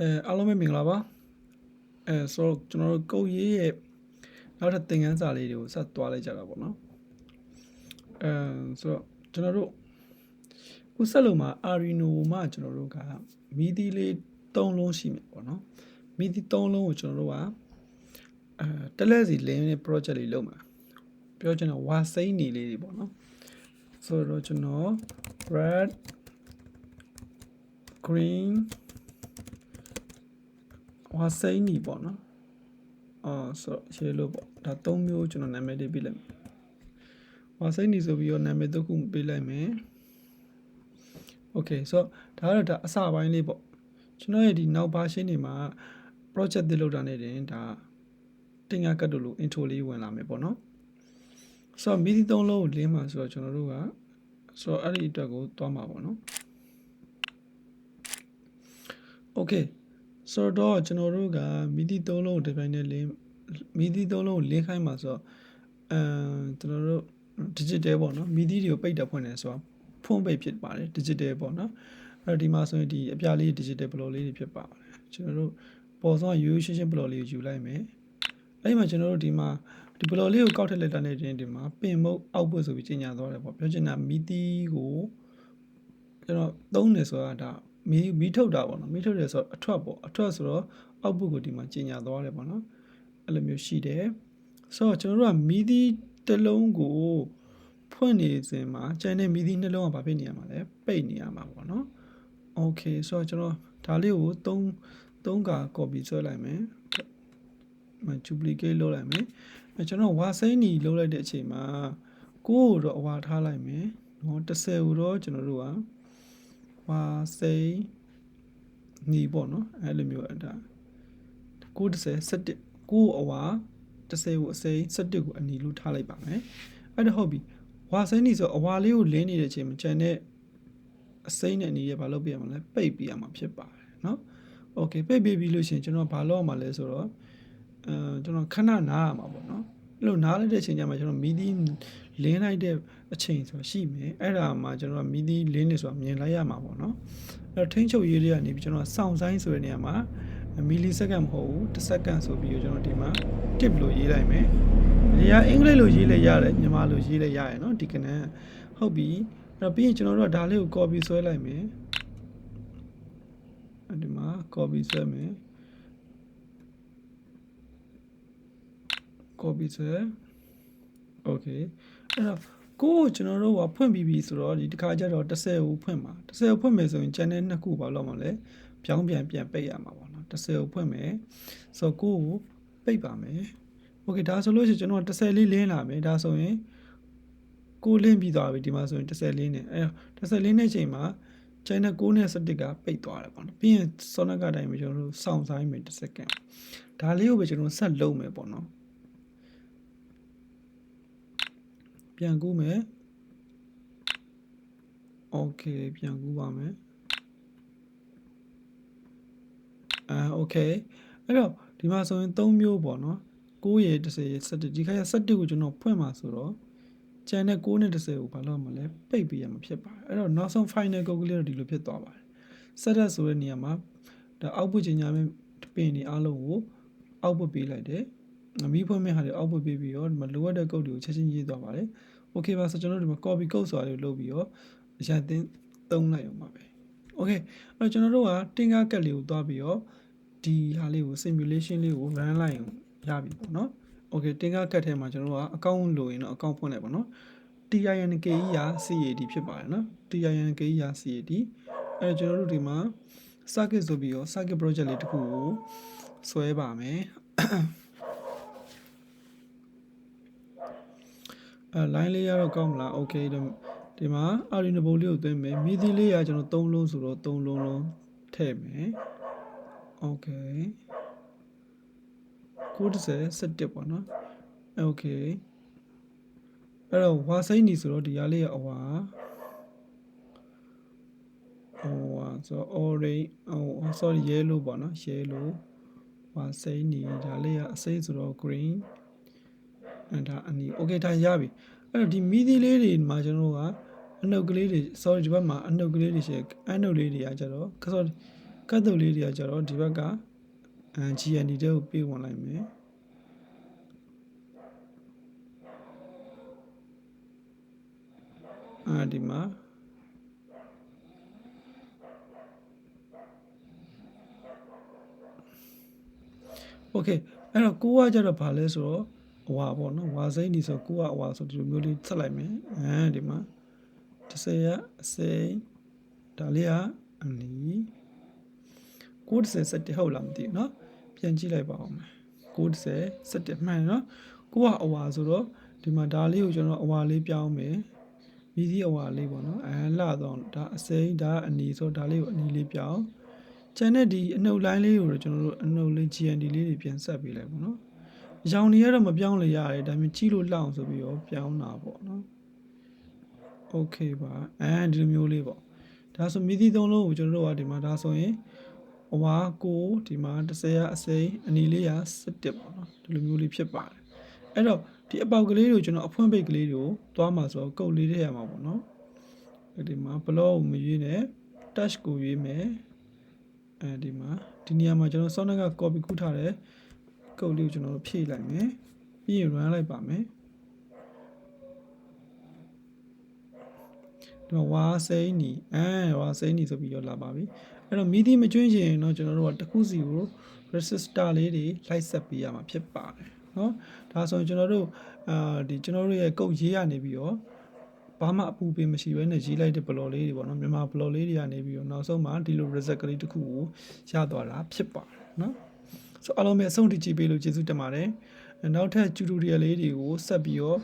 အဲအားလုံးပဲမင်္ဂလာပါအဲဆိုတော့ကျွန်တော်တို့ကုတ်ရေးရဲ့နောက်ထပ်သင်ခန်းစာလေးတွေကိုဆက်သွားလိုက်ကြတာပေါ့နော်အဲဆိုတော့ကျွန်တော်တို့ခုဆက်လို့မှာ Arduino မှာကျွန်တော်တို့ကမီဒီလေး၃လုံးရှိမယ်ပေါ့နော်မီဒီ၃လုံးကိုကျွန်တော်တို့ကအဲတက်လက်စီလင်းတဲ့ project လေးလုပ်မှာပြောချင်တော့ဝါစိမ့်နေလေးတွေပေါ့နော်ဆိုတော့ကျွန်တော် red green ဝါစိမ့်နီပေါ့နော်အော်ဆိုရှယ်လို့ပေါ့ဒါ၃မျိုးကျွန်တော်နာမည်လေးပေးလိုက်မယ်ဝါစိမ့်နီဆိုပြီးတော့နာမည်တစ်ခုပေးလိုက်မယ်โอเคဆိုတော့ဒါကတော့ဒါအစပိုင်းလေးပေါ့ကျွန်တော်ရဲ့ဒီနောက်ဘာရှင်းနေမှာ project တစ်လုပ်တာနေတင်ဒါတင်ငါကတ်တို့လို့ intro လေးဝင်လာမယ်ပေါ့နော်ဆိုတော့မီဒီ၃လုံးကိုလင်းမှာဆိုတော့ကျွန်တော်တို့ကဆိုတော့အဲ့ဒီအတွက်ကိုသွားမှာပေါ့နော်โอเค ဆိုတော့ကျွန်တော်တို့ကမီဒီ၃လုံးကိုဒီပိုင်းနဲ့လင်းမီဒီ၃လုံးကိုလင်းခိုင်းမှာဆိုတော့အဲကျွန်တော်တို့ digital ပေါ့နော်မီဒီတွေကိုပိတ်တက်ဖွင့်နေဆိုတော့ဖုန်းပိတ်ဖြစ်ပါတယ် digital ပေါ့နော်အဲ့တော့ဒီမှာဆိုရင်ဒီအပြလေး digital block လေးတွေဖြစ်ပါတယ်ကျွန်တော်တို့ပေါ်ဆုံး UU ရှင်းရှင်း block လေးကိုယူလိုက်မယ်အဲ့ဒီမှာကျွန်တော်တို့ဒီမှာဒီ block လေးကိုကောက်ထည့်လိုက်တာနဲ့တင်ဒီမှာပင်မုတ် output ဆိုပြီးကြီးညာသွားတယ်ပေါ့ပြောချင်တာမီဒီကိုကျွန်တော်သုံးနေဆိုတာဒါ မီးမီးထုတ်တာပေါ့နော်မီးထုတ်တယ်ဆိုတော့အထွက်ပေါ့အထွက်ဆိုတော့ output ကိုဒီမှာကြီးညာသွားတယ်ပေါ့နော်အဲ့လိုမျိုးရှိတယ်ဆိုတော့ကျွန်တော်တို့ကမီးသီးတစ်လုံးကိုဖွင့်နေစဉ်မှာကျန်တဲ့မီးသီးနှလုံးကဘာဖြစ်နေရမှာလဲပိတ်နေရမှာပေါ့နော် okay ဆိုတော့ကျွန်တော်ဒါလေးကို3 3က copy ဆွဲလိုက်မယ်မ duplicate လုပ်လိုက်မယ်ကျွန်တော်ဝါစိမ့်ညီလုပ်လိုက်တဲ့အချိန်မှာကိုကိုတော့အဝါထားလိုက်မယ်နော်10ကိုတော့ကျွန်တော်တို့က ဝါစိမ့်နီပေါ့နော်အဲ့လိုမျိုးအဲ့ဒါ930 17ကိုအဝါ30ကိုအစိမ့်17ကိုအနီလို့ထားလိုက်ပါမယ်အဲ့ဒါဟုတ်ပြီဝါစိမ့်နီဆိုအဝါလေးကိုလင်းနေတဲ့အချိန်မှာကျန်တဲ့အစိမ့်နဲ့အနီရဘာလုပ်ပြရမလဲပိတ်ပြရမှာဖြစ်ပါတယ်နော်โอเคပိတ်ပြပြီးလို့ရှိရင်ကျွန်တော်ဘာလုပ်ရမှာလဲဆိုတော့အဲကျွန်တော်ခဏနားရမှာပေါ့နော် အဲ့လိုနားလည်တဲ့အချိန်ကျမှကျွန်တော်မီးသီးလင်းလိုက်တဲ့အချိန်ဆိုတာရှိမယ်အဲ့ဒါမှကျွန်တော်မီးသီးလင်းနေဆိုတာမြင်လိုက်ရမှာပေါ့နော်အဲ့တော့ထိန်းချုပ်ရေးတွေကနေပြီးကျွန်တော်စောင့်ဆိုင်ဆိုတဲ့နေရာမှာမီလီစက္ကန့်မဟုတ်ဘူးတစ်စက္ကန့်ဆိုပြီးတော့ကျွန်တော်ဒီမှာ tip လို့ရေးလိုက်မယ်။ဒီကအင်္ဂလိပ်လို့ရေးလိုက်ရတယ်မြန်မာလို့ရေးလိုက်ရတယ်နော်ဒီကနေ့ဟုတ်ပြီ။အဲ့တော့ပြီးရင်ကျွန်တော်တို့ကဒါလေးကို copy ဆွဲလိုက်မယ်။ဒီမှာ copy ဆွဲမယ်။ copy ဆိုရယ် okay အဲ့တော့ကိုကိုကျွန်တော်တို့ကဖွင့်ပြီးပြီဆိုတော့ဒီတစ်ခါကျတော့30ကိုဖွင့်မှာ30ကိုဖွင့်မယ်ဆိုရင် channel နှစ်ခုပါလောက်မှာလဲပြောင်းပြန်ပြန်ပိတ်ရမှာပေါ့နော်30ကိုဖွင့်မယ်ဆိုတော့ကိုကိုပိတ်ပါမယ် okay ဒါဆိုလို့ရှိရင်ကျွန်တော်30လေးလင်းလာမယ်ဒါဆိုရင်ကိုလင်းပြီးသွားပြီဒီမှာဆိုရင်30လေးနဲ့အဲ30လေးနဲ့ချိန်မှာ channel 6နဲ့7ကပိတ်သွားတယ်ပေါ့နော်ပြီးရင် sonic ကတိုင်းမှာကျွန်တော်တို့စောင့်ဆိုင်မယ်10စက္ကန့်ဒါလေးကိုပဲကျွန်တော်ဆက်လုပ်မယ်ပေါ့နော် ပြန်ကူးမယ် okay ပြန်ကူးပါမယ်အာ okay အဲ့တော့ဒီမှာဆိုရင်3မျိုးပေါ့နော်9ရေ10ရေ17ဒီခါကျ17ကိုကျွန်တော်ဖွင့်မှာဆိုတော့ကျန်တဲ့9နဲ့10ကိုဘာလို့မလဲပိတ်ပြရမှာဖြစ်ပါတယ်အဲ့တော့နောက်ဆုံး final calculator ဒီလိုဖြစ်သွားပါတယ် setup ဆိုတဲ့နေရာမှာဒါ output ညင်ညာမဲ့ပင်ဒီအားလုံးကို output ပေးလိုက်တယ် မီးဖွင့်မဲ့ဟာတွေ output ပေးပြီးတော့ဒီမှာလိုအပ်တဲ့ code တွေကိုချက်ချင်းရေးသွားပါတယ် okay ပါဆိုကျွန်တော်တို့ဒီမှာ copy code ဆိုတာလေးလုပ်ပြီးတော့အရင်သင်သုံးလိုက်အောင်ပါပဲ okay အဲ့တော့ကျွန်တော်တို့ကတင်ကားကတ်လေးကိုသွားပြီးတော့ဒီဟာလေးကို simulation လေးကို run လိုက်အောင်ရပြီပေါ့နော် okay တင်ကားကတ်ထဲမှာကျွန်တော်တို့ကအကောင့်လိုရင်တော့အကောင့်ဖွင့်လိုက်ပါနော် TINKE ရာ CAD ဖြစ်ပါတယ်နော် TINKE ရာ CAD အဲ့တော့ကျွန်တော်တို့ဒီမှာ circuit ဆိုပြီးတော့ circuit project လေးတစ်ခုကိုဆွဲပါမယ် အဲ line လေးရတော့ကောင်းမလား okay ဒီမှာ Arduino board လေးကိုသွင်းမယ်မြည်သီးလေးရကျွန်တော်3လုံးဆိုတော့3လုံးလုံးထည့်မယ် okay 90 17ပေါ့နော် okay အဲ့တော့ဝါစိမ့်နေဆိုတော့ဒီရားလေးရအဝါဟိုဟာဆို orange ဟို sorry yellow ပေါ့နော် yellow ဝါစိမ့်နေဒါလေးရအစိမ့်ဆိုတော့ green အဲ့ ဒါအနီ okay ဒါရပြီအဲ့တော့ဒီမီဒီလေးတွေမှာကျွန်တော်တို့ကအနှုတ်ကလေးတွေ sorry ဒီဘက်မှာအနှုတ်ကလေးတွေရှိအနှုတ်လေးတွေကကြတော့ sorry ကတ်တုတ်လေးတွေကကြတော့ဒီဘက်ကအဲ GND တဲ့ကိုပြေးဝင်လိုက်မယ်အာဒီမှာโอเคအဲ့တော့ကိုကကြတော့ဘာလဲဆိုတော့ အဝါပေါ့နော်ဝါစိမ့်နေဆိုကိုကအဝါဆိုဒီလိုမျိုးလေးဆက်လိုက်မယ်အဲဒီမှာ30ရအစိမ့်ဒါလေးကအနီ90 17ဟုတ်လားမသိဘူးနော်ပြန်ကြည့်လိုက်ပါအောင်90 17မှန်နော်ကိုကအဝါဆိုတော့ဒီမှာဒါလေးကိုကျွန်တော်အဝါလေးပြောင်းမယ်မိစည်းအဝါလေးပေါ့နော်အဲလှတော့ဒါအစိမ့်ဒါအနီဆိုဒါလေးကိုအနီလေးပြောင်းကျန်တဲ့ဒီအနှုတ်လိုင်းလေးကိုတော့ကျွန်တော်တို့အနှုတ်လေး GND လေးတွေပြန်ဆက်ပေးလိုက်ပါနော် ရောင်တွေကတော့မပြောင်းလေရတယ်ဒါပေမဲ့ကြီးလို့လှအောင်ဆိုပြီးတော့ပြောင်းတာပေါ့နော်โอเคပါအဲဒီလိုမျိုးလေးပေါ့ဒါဆိုမြည်သည့်သုံးလုံးကိုကျွန်တော်တို့ကဒီမှာဒါဆိုရင်အဝါကိုဒီမှာ30ရအစိမ့်အနီလေးရ17ပေါ့နော်ဒီလိုမျိုးလေးဖြစ်ပါတယ်အဲ့တော့ဒီအပေါက်ကလေးကိုကျွန်တော်အဖွင့်ပိတ်ကလေးကိုသွားမှာဆိုတော့ကုတ်လေးထဲရမှာပေါ့နော်ဒီမှာ block ကိုမရွေးနဲ့ touch ကိုရွေးမယ်အဲဒီမှာဒီနေရာမှာကျွန်တော်စောနက copy ခုထားတယ် ကုတ်လေးကိုကျွန်တော်ဖြည့်လိုက်မယ်ပြီးရင် run လိုက်ပါမယ်တော့ဝါစိန်နီအဲဝါစိန်နီဆိုပြီးတော့လာပါပြီအဲ့တော့မိသည်မကျွင်းရင်တော့ကျွန်တော်တို့ကတစ်ခုစီကို resistor လေးတွေလိုက်ဆက်ပေးရမှာဖြစ်ပါတယ်နော်ဒါဆိုရင်ကျွန်တော်တို့အာဒီကျွန်တော်တို့ရဲ့ကုတ်ရေးရနေပြီးတော့ဘာမှအပူပင်မရှိဘဲနဲ့ရေးလိုက်တဲ့ဘလော့လေးတွေပေါ့နော်မြန်မာဘလော့လေးတွေကနေပြီးတော့နောက်ဆုံးမှဒီလို result ကလေးတစ်ခုကိုရသွားတာဖြစ်ပါတယ်နော် ဆိုအားလုံးပဲအဆုံးထိကြည့်ပေးလို့ကျေးဇူးတင်ပါတယ်နောက်ထပ် tutorial လေးတွေကိုဆက်ပြီးတော့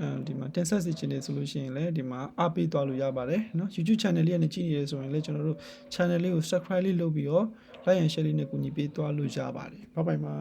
အဲဒီမှာတင်ဆက်စီချင်တယ်ဆိုလို့ရှိရင်လည်းဒီမှာအားပေးသွားလို့ရပါတယ်เนาะ YouTube channel လေးကနေကြည့်နေရဆိုရင်လည်းကျွန်တော်တို့ channel လေးကို subscribe လေးလုပ်ပြီးတော့ like and share လေးနဲ့ကူညီပေးသွားလို့ရပါတယ်ဘိုင်ဘိုင်ပါ